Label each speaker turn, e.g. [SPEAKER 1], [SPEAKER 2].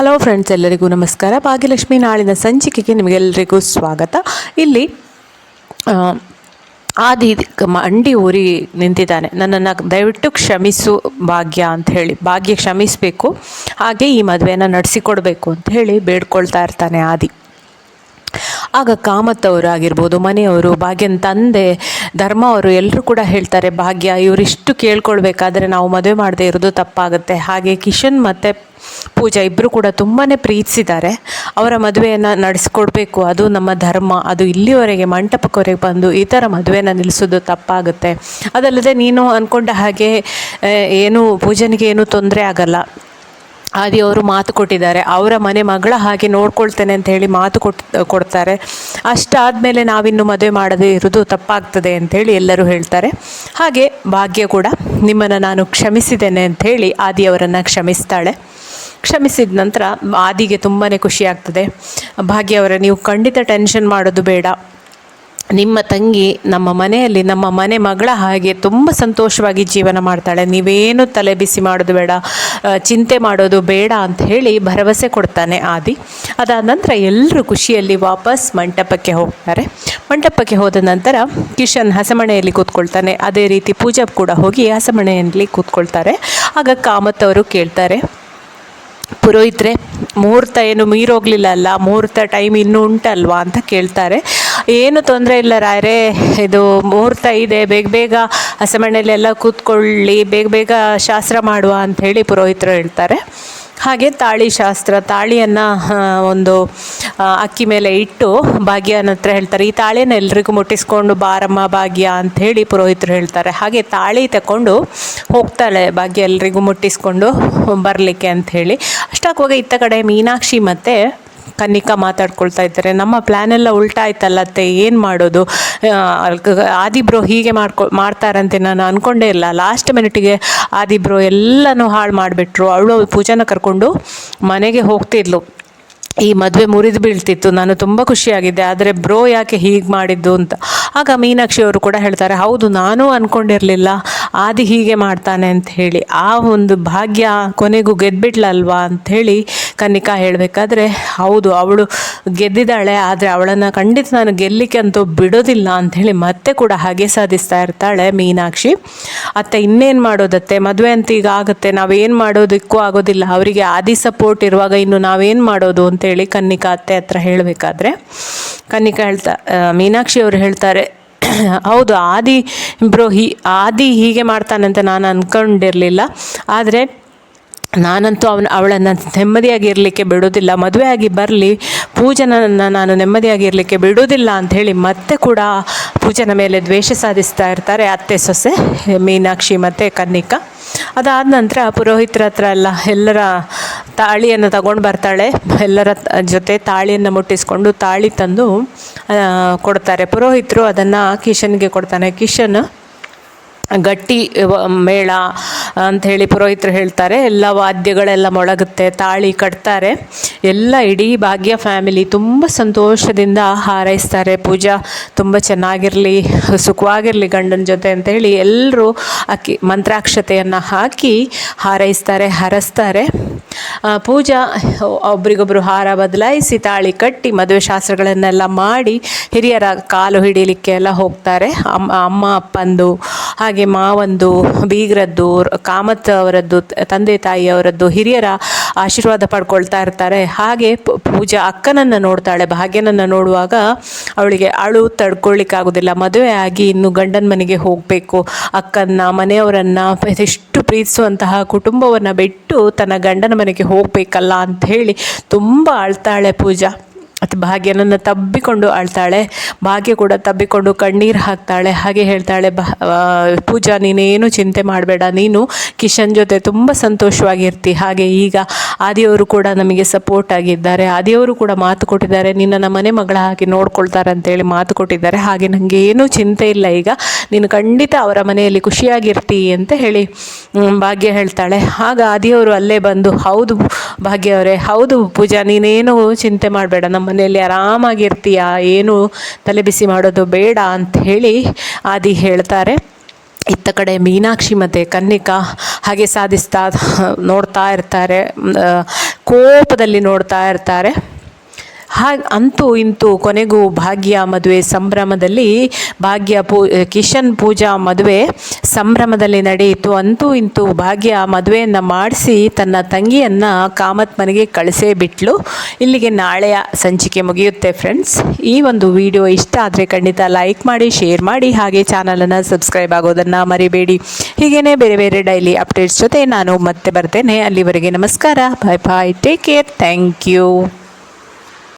[SPEAKER 1] Hello friends ಎಲ್ಲರಿಗೂ ನಮಸ್ಕಾರ. ಭಾಗ್ಯಲಕ್ಷ್ಮಿ ನಾಳಿನ ಸಂಚಿಕೆಗೆ ನಿಮಗೆಲ್ಲರಿಗೂ ಸ್ವಾಗತ. ಇಲ್ಲಿ ಆದಿ ಅಂಡಿ ಊರಿ ನಿಂತಿದ್ದಾನೆ. ನನ್ನನ್ನು ದಯವಿಟ್ಟು ಕ್ಷಮಿಸು ಭಾಗ್ಯ ಅಂತ ಹೇಳಿ. ಭಾಗ್ಯ ಕ್ಷಮಿಸಬೇಕು. ಹಾಗೆ ಈ ಮದುವೆನ ನಡೆಸಿಕೊಡ್ಬೇಕು ಅಂತ ಹೇಳಿ ಬೇಡ್ಕೊಳ್ತಾ ಇರ್ತಾನೆ ಆದಿ. ಆಗ ಕಾಮತ್ತವರು ಆಗಿರ್ಬೋದು, ಮನೆಯವರು, ಭಾಗ್ಯನ ತಂದೆ ಧರ್ಮ ಅವರು ಎಲ್ಲರೂ ಕೂಡ ಹೇಳ್ತಾರೆ, ಭಾಗ್ಯ ಇವರಿಷ್ಟು ಕೇಳ್ಕೊಳ್ಬೇಕಾದ್ರೆ ನಾವು ಮದುವೆ ಮಾಡದೇ ಇರೋದು ತಪ್ಪಾಗುತ್ತೆ. ಹಾಗೆ ಕಿಶನ್ ಮತ್ತು ಪೂಜಾ ಇಬ್ಬರು ಕೂಡ ತುಂಬಾ ಪ್ರೀತಿಸಿದ್ದಾರೆ. ಅವರ ಮದುವೆಯನ್ನು ನಡೆಸ್ಕೊಡ್ಬೇಕು. ಅದು ನಮ್ಮ ಧರ್ಮ. ಅದು ಇಲ್ಲಿವರೆಗೆ ಮಂಟಪಕ್ಕವರೆಗೆ ಬಂದು ಈ ಥರ ಮದುವೆನ ನಿಲ್ಲಿಸೋದು ತಪ್ಪಾಗುತ್ತೆ. ಅದಲ್ಲದೆ ನೀನು ಅಂದ್ಕೊಂಡ ಹಾಗೆ ಏನು ಪೂಜನಿಗೆ ಏನೂ ತೊಂದರೆ ಆಗಲ್ಲ. ಆದಿ ಅವರು ಮಾತು ಕೊಟ್ಟಿದ್ದಾರೆ. ಅವರ ಮನೆ ಮಗಳ ಹಾಗೆ ನೋಡ್ಕೊಳ್ತೇನೆ ಅಂತ ಹೇಳಿ ಮಾತು ಕೊಟ್, ಕೊಡ್ತಾರೆ. ಅಷ್ಟಾದಮೇಲೆ ನಾವಿನ್ನು ಮದುವೆ ಮಾಡದೇ ಇರೋದು ತಪ್ಪಾಗ್ತದೆ ಅಂಥೇಳಿ ಎಲ್ಲರೂ ಹೇಳ್ತಾರೆ. ಹಾಗೆ ಭಾಗ್ಯ ಕೂಡ ನಿಮ್ಮನ್ನು ನಾನು ಕ್ಷಮಿಸಿದ್ದೇನೆ ಅಂಥೇಳಿ ಆದಿ ಅವರನ್ನು ಕ್ಷಮಿಸ್ತಾಳೆ. ಕ್ಷಮಿಸಿದ ನಂತರ ಆದಿಗೆ ತುಂಬಾ ಖುಷಿ ಆಗ್ತದೆ ಭಾಗ್ಯ ಅವರ, ನೀವು ಖಂಡಿತ ಟೆನ್ಷನ್ ಮಾಡೋದು ಬೇಡ. ನಿಮ್ಮ ತಂಗಿ ನಮ್ಮ ಮನೆಯಲ್ಲಿ ನಮ್ಮ ಮನೆ ಮಗಳ ಹಾಗೆ ತುಂಬ ಸಂತೋಷವಾಗಿ ಜೀವನ ಮಾಡ್ತಾಳೆ. ನೀವೇನು ತಲೆ ಬಿಸಿ ಮಾಡೋದು ಬೇಡ ಚಿಂತೆ ಮಾಡೋದು ಬೇಡ ಅಂತ ಹೇಳಿ ಭರವಸೆ ಕೊಡ್ತಾನೆ ಆದಿ. ಅದಾದ ನಂತರ ಎಲ್ಲರೂ ಖುಷಿಯಲ್ಲಿ ವಾಪಸ್ ಮಂಟಪಕ್ಕೆ ಹೋಗ್ತಾರೆ. ಮಂಟಪಕ್ಕೆ ಹೋದ ನಂತರ ಕಿಶನ್ ಹಸಮಣೆಯಲ್ಲಿ ಕೂತ್ಕೊಳ್ತಾನೆ. ಅದೇ ರೀತಿ ಪೂಜಾ ಕೂಡ ಹೋಗಿ ಹಸಮಣೆಯಲ್ಲಿ ಕೂತ್ಕೊಳ್ತಾರೆ. ಆಗ ಕಾಮತ್ ಅವರು ಕೇಳ್ತಾರೆ, ಪುರೋಹಿತ್ರೆ, ಮುಹೂರ್ತ ಏನು ಮೀರೋಗ್ಲಿಲ್ಲ ಅಲ್ಲ? ಮುಹೂರ್ತ ಟೈಮ್ ಇನ್ನೂ ಉಂಟಲ್ವಾ? ಅಂತ ಕೇಳ್ತಾರೆ. ಏನು ತೊಂದರೆ ಇಲ್ಲ ರಾಯರೇ. ಇದು ಮುಹೂರ್ತ ಇದೆ. ಬೇಗ ಬೇಗ ಹಸೆಮಣೆಲೆಲ್ಲ ಕೂತ್ಕೊಳ್ಳಿ. ಬೇಗ ಬೇಗ ಶಾಸ್ತ್ರ ಮಾಡುವ ಅಂತ ಹೇಳಿ ಪುರೋಹಿತರು ಹೇಳ್ತಾರೆ. ಹಾಗೆ ತಾಳಿ ಶಾಸ್ತ್ರ, ತಾಳಿಯನ್ನು ಒಂದು ಅಕ್ಕಿ ಮೇಲೆ ಇಟ್ಟು ಭಾಗ್ಯನ ಹತ್ರ ಹೇಳ್ತಾರೆ. ಈ ತಾಳಿನ ಎಲ್ರಿಗೂ ಮುಟ್ಟಿಸ್ಕೊಂಡು ಬಾರಮ್ಮ ಭಾಗ್ಯ ಅಂತ ಹೇಳಿ ಪುರೋಹಿತರು ಹೇಳ್ತಾರೆ. ಹಾಗೆ ತಾಳಿ ತಗೊಂಡು ಹೋಗ್ತಾಳೆ ಭಾಗ್ಯ ಎಲ್ರಿಗೂ ಮುಟ್ಟಿಸ್ಕೊಂಡು ಬರಲಿಕ್ಕೆ ಅಂಥೇಳಿ. ಅಷ್ಟಾಗುವಾಗ ಇತ್ತ ಕಡೆ ಮೀನಾಕ್ಷಿ ಮತ್ತು ಕನ್ನಿಕಾ ಮಾತಾಡ್ಕೊಳ್ತಾ ಇದ್ದಾರೆ. ನಮ್ಮ ಪ್ಲ್ಯಾನ್ ಎಲ್ಲ ಉಲ್ಟಾ ಆಯ್ತಲ್ಲ ಅತ್ತೆ, ಏನು ಮಾಡೋದು? ಆದಿಬ್ರೋ ಹೀಗೆ ಮಾಡ್ಕೊ, ಮಾಡ್ತಾರಂತೆ ನಾನು ಅಂದ್ಕೊಂಡೇ ಇಲ್ಲ. ಲಾಸ್ಟ್ ಮಿನಿಟಿಗೆ ಆದಿಬ್ರೋ ಎಲ್ಲನೂ ಹಾಳು ಮಾಡಿಬಿಟ್ರು. ಅವಳು ಪೂಜಾನ ಕರ್ಕೊಂಡು ಮನೆಗೆ ಹೋಗ್ತಿದ್ಲು ಈ ಮದುವೆ ಮುರಿದು ಬೀಳ್ತಿತ್ತು. ನಾನು ತುಂಬ ಖುಷಿಯಾಗಿದ್ದೆ. ಆದರೆ ಬ್ರೋ ಯಾಕೆ ಹೀಗೆ ಮಾಡಿದ್ದು ಅಂತ. ಆಗ ಮೀನಾಕ್ಷಿ ಅವರು ಕೂಡ ಹೇಳ್ತಾರೆ, ಹೌದು, ನಾನು ಅಂದ್ಕೊಂಡಿರಲಿಲ್ಲ ಆದಿ ಹೀಗೆ ಮಾಡ್ತಾನೆ ಅಂತ ಹೇಳಿ, ಆ ಒಂದು ಭಾಗ್ಯ ಕೊನೆಗೂ ಗೆದ್ಬಿಡ್ಲಲ್ವಾ ಅಂತ ಹೇಳಿ ಕನಿಕಾ ಹೇಳಬೇಕಾದ್ರೆ, ಹೌದು, ಅವಳು ಗೆದ್ದಿದ್ದಾಳೆ, ಆದರೆ ಅವಳನ್ನು ಖಂಡಿತ ನಾನು ಗೆಲ್ಲಿಕ್ಕೆ ಅಂತೂ ಬಿಡೋದಿಲ್ಲ ಅಂಥೇಳಿ ಮತ್ತೆ ಕೂಡ ಹಾಗೆ ಸಾಧಿಸ್ತಾ ಇರ್ತಾಳೆ ಮೀನಾಕ್ಷಿ. ಅತ್ತೆ, ಇನ್ನೇನು ಮಾಡೋದತ್ತೆ? ಮದುವೆ ಅಂತ ಈಗ ಆಗುತ್ತೆ, ನಾವೇನು ಮಾಡೋದಕ್ಕೂ ಆಗೋದಿಲ್ಲ, ಅವರಿಗೆ ಆದಿ ಸಪೋರ್ಟ್ ಇರುವಾಗ ಇನ್ನು ನಾವೇನು ಮಾಡೋದು ಅಂತೇಳಿ ಕನ್ನಿಕಾ ಅತ್ತೆ ಹತ್ರ ಹೇಳಬೇಕಾದ್ರೆ, ಕನ್ನಿಕಾ ಹೇಳ್ತಾ ಮೀನಾಕ್ಷಿ ಅವರು ಹೇಳ್ತಾರೆ ಹೌದು, ಆದಿ ಬ್ರೋ ಹೀ, ಆದಿ ಹೀಗೆ ಮಾಡ್ತಾನಂತ ನಾನು ಅಂದ್ಕೊಂಡಿರಲಿಲ್ಲ ಆದರೆ ನಾನಂತೂ ಅವನ, ಅವಳನ್ನು ನೆಮ್ಮದಿಯಾಗಿರಲಿಕ್ಕೆ ಬಿಡೋದಿಲ್ಲ ಮದುವೆ ಆಗಿ ಬರಲಿ, ಪೂಜನನ್ನು ನಾನು ನೆಮ್ಮದಿಯಾಗಿ ಇರಲಿಕ್ಕೆ ಬಿಡೋದಿಲ್ಲ ಅಂಥೇಳಿ ಮತ್ತೆ ಕೂಡ ಪೂಜನ ಮೇಲೆ ದ್ವೇಷ ಸಾಧಿಸ್ತಾ ಇರ್ತಾರೆ ಅತ್ತೆ, ಸೊಸೆ, ಮೀನಾಕ್ಷಿ ಮತ್ತು ಕನ್ನಿಕ. ಅದಾದ ನಂತರ ಪುರೋಹಿತರ ಹತ್ರ ಎಲ್ಲ, ಎಲ್ಲರ ತಾಳಿಯನ್ನು ತಗೊಂಡು ಬರ್ತಾಳೆ. ಎಲ್ಲರ ಜೊತೆ ತಾಳಿಯನ್ನು ಮುಟ್ಟಿಸ್ಕೊಂಡು ತಾಳಿ ತಂದು ಕೊಡ್ತಾರೆ. ಪುರೋಹಿತರು ಅದನ್ನು ಕಿಶನ್ಗೆ ಕೊಡ್ತಾನೆ. ಕಿಶನ್ ಗಟ್ಟಿ ಮೇಳ ಅಂಥೇಳಿ ಪುರೋಹಿತರು ಹೇಳ್ತಾರೆ. ಎಲ್ಲ ವಾದ್ಯಗಳೆಲ್ಲ ಮೊಳಗುತ್ತೆ. ತಾಳಿ ಕಟ್ತಾರೆ. ಎಲ್ಲ ಇಡೀ ಭಾಗ್ಯ ಫ್ಯಾಮಿಲಿ ತುಂಬ ಸಂತೋಷದಿಂದ ಹಾರೈಸ್ತಾರೆ. ಪೂಜಾ ತುಂಬ ಚೆನ್ನಾಗಿರಲಿ, ಸುಖವಾಗಿರಲಿ ಗಂಡನ ಜೊತೆ ಅಂತೇಳಿ ಎಲ್ಲರೂ ಅಕ್ಕಿ, ಮಂತ್ರಾಕ್ಷತೆಯನ್ನು ಹಾಕಿ ಹಾರೈಸ್ತಾರೆ, ಹರಸ್ತಾರೆ. ಪೂಜಾ ಒಬ್ರಿಗೊಬ್ರು ಹಾರ ಬದಲಾಯಿಸಿ ತಾಳಿ ಕಟ್ಟಿ ಮದುವೆ ಶಾಸ್ತ್ರಗಳನ್ನೆಲ್ಲ ಮಾಡಿ ಹಿರಿಯರ ಕಾಲು ಹಿಡಿಲಿಕ್ಕೆ ಎಲ್ಲ ಹೋಗ್ತಾರೆ. ಅಮ್ಮ ಅಮ್ಮ ಅಪ್ಪಂದು, ಹಾಗೆ ಮಾವಂದು, ಬೀಗರದ್ದು, ಕಾಮತ್ ಅವರದ್ದು, ತಂದೆ ತಾಯಿಯವರದ್ದು ಹಿರಿಯರ ಆಶೀರ್ವಾದ ಪಡ್ಕೊಳ್ತಾ ಇರ್ತಾರೆ. ಹಾಗೆ ಪೂಜಾ ಅಕ್ಕನನ್ನು ನೋಡ್ತಾಳೆ. ಭಾಗ್ಯನನ್ನು ನೋಡುವಾಗ ಅವಳಿಗೆ ಅಳು ತಡ್ಕೊಳ್ಳಿಕ್ಕಾಗೋದಿಲ್ಲ ಮದುವೆ ಆಗಿ ಇನ್ನು ಗಂಡನ ಮನೆಗೆ ಹೋಗಬೇಕು. ಅಕ್ಕನ್ನ, ಮನೆಯವರನ್ನು ಪ್ರೀತಿಸುವಂತಹ ಕುಟುಂಬವನ್ನು ಬಿಟ್ಟು ತನ್ನ ಗಂಡನ ಮನೆಗೆ ಹೋಗಬೇಕಲ್ಲ ಅಂತ ಹೇಳಿ ತುಂಬ ಅಳ್ತಾಳೆ ಪೂಜಾ. ಮತ್ತು ಭಾಗ್ಯನನ್ನು ತಬ್ಬಿಕೊಂಡು ಅಳ್ತಾಳೆ ಭಾಗ್ಯ ಕೂಡ ತಬ್ಬಿಕೊಂಡು ಕಣ್ಣೀರು ಹಾಕ್ತಾಳೆ, ಹಾಗೆ ಹೇಳ್ತಾಳೆ ಬಹ ಪೂಜಾ ನೀನೇನು ಚಿಂತೆ ಮಾಡಬೇಡ, ನೀನು ಕಿಶನ್ ಜೊತೆ ತುಂಬ ಸಂತೋಷವಾಗಿರ್ತಿ, ಹಾಗೆ ಈಗ ಆದಿಯವರು ಕೂಡ ನಮಗೆ ಸಪೋರ್ಟ್ ಆಗಿದ್ದಾರೆ, ಆದಿಯವರು ಕೂಡ ಮಾತು ಕೊಟ್ಟಿದ್ದಾರೆ ನಿನ್ನನ್ನು ಮನೆ ಮಗಳ ಹಾಗೆ ನೋಡ್ಕೊಳ್ತಾರೆ ಅಂತೇಳಿ ಮಾತು ಕೊಟ್ಟಿದ್ದಾರೆ, ಹಾಗೆ ನನಗೆ ಏನೂ ಚಿಂತೆ ಇಲ್ಲ, ಈಗ ನೀನು ಖಂಡಿತ ಅವರ ಮನೆಯಲ್ಲಿ ಖುಷಿಯಾಗಿರ್ತಿ ಅಂತ ಹೇಳಿ ಭಾಗ್ಯ ಹೇಳ್ತಾಳೆ, ಆಗ ಆದಿಯವರು ಅಲ್ಲೇ ಬಂದು, ಹೌದು ಭಾಗ್ಯ ಅವರೇ, ಹೌದು ಪೂಜಾ ನೀನೇನು ಚಿಂತೆ ಮಾಡಬೇಡ, ನಮ್ಮ ಮನೆಯಲ್ಲಿ ಆರಾಮಾಗಿರ್ತೀಯ? ಏನು ತಲೆ ಬಿಸಿ ಮಾಡೋದು ಬೇಡ ಅಂತ ಹೇಳಿ ಆದಿ ಹೇಳ್ತಾರೆ. ಇತ್ತ ಕಡೆ ಮೀನಾಕ್ಷಿ ಮತ್ತು ಕನ್ನಿಕಾ ಹಾಗೆ ಸಾಧಿಸ್ತಾ ನೋಡ್ತಾ ಇರ್ತಾರೆ. ಕೋಪದಲ್ಲಿ ನೋಡ್ತಾ ಇರ್ತಾರೆ. ಹಾಗೆ ಅಂತೂ ಇಂತೂ ಕೊನೆಗೂ ಭಾಗ್ಯ ಮದುವೆ ಸಂಭ್ರಮದಲ್ಲಿ, ಭಾಗ್ಯ ಪೂ, ಕಿಶನ್ ಪೂಜಾ ಮದುವೆ ಸಂಭ್ರಮದಲ್ಲಿ ನಡೆಯಿತು. ಅಂತೂ ಇಂತೂ ಭಾಗ್ಯ ಮದುವೆಯನ್ನು ಮಾಡಿಸಿ ತನ್ನ ತಂಗಿಯನ್ನು ಕಾಮತ್ ಮನೆಗೆ ಕಳಿಸೇ ಬಿಟ್ಲು. ಇಲ್ಲಿಗೆ ನಾಳೆಯ ಸಂಚಿಕೆ ಮುಗಿಯುತ್ತೆ ಫ್ರೆಂಡ್ಸ್. ಈ ಒಂದು ವಿಡಿಯೋ ಇಷ್ಟ ಆದರೆ ಖಂಡಿತ ಲೈಕ್ ಮಾಡಿ, ಶೇರ್ ಮಾಡಿ, ಹಾಗೆ ಚಾನಲನ್ನು ಸಬ್ಸ್ಕ್ರೈಬ್ ಆಗೋದನ್ನು ಮರಿಬೇಡಿ. ಹೀಗೇನೇ ಬೇರೆ ಬೇರೆ ಡೈಲಿ ಅಪ್ಡೇಟ್ಸ್ ಜೊತೆ ನಾನು ಮತ್ತೆ ಬರ್ತೇನೆ. ಅಲ್ಲಿವರೆಗೆ ನಮಸ್ಕಾರ. Bye bye. Take care. Thank you.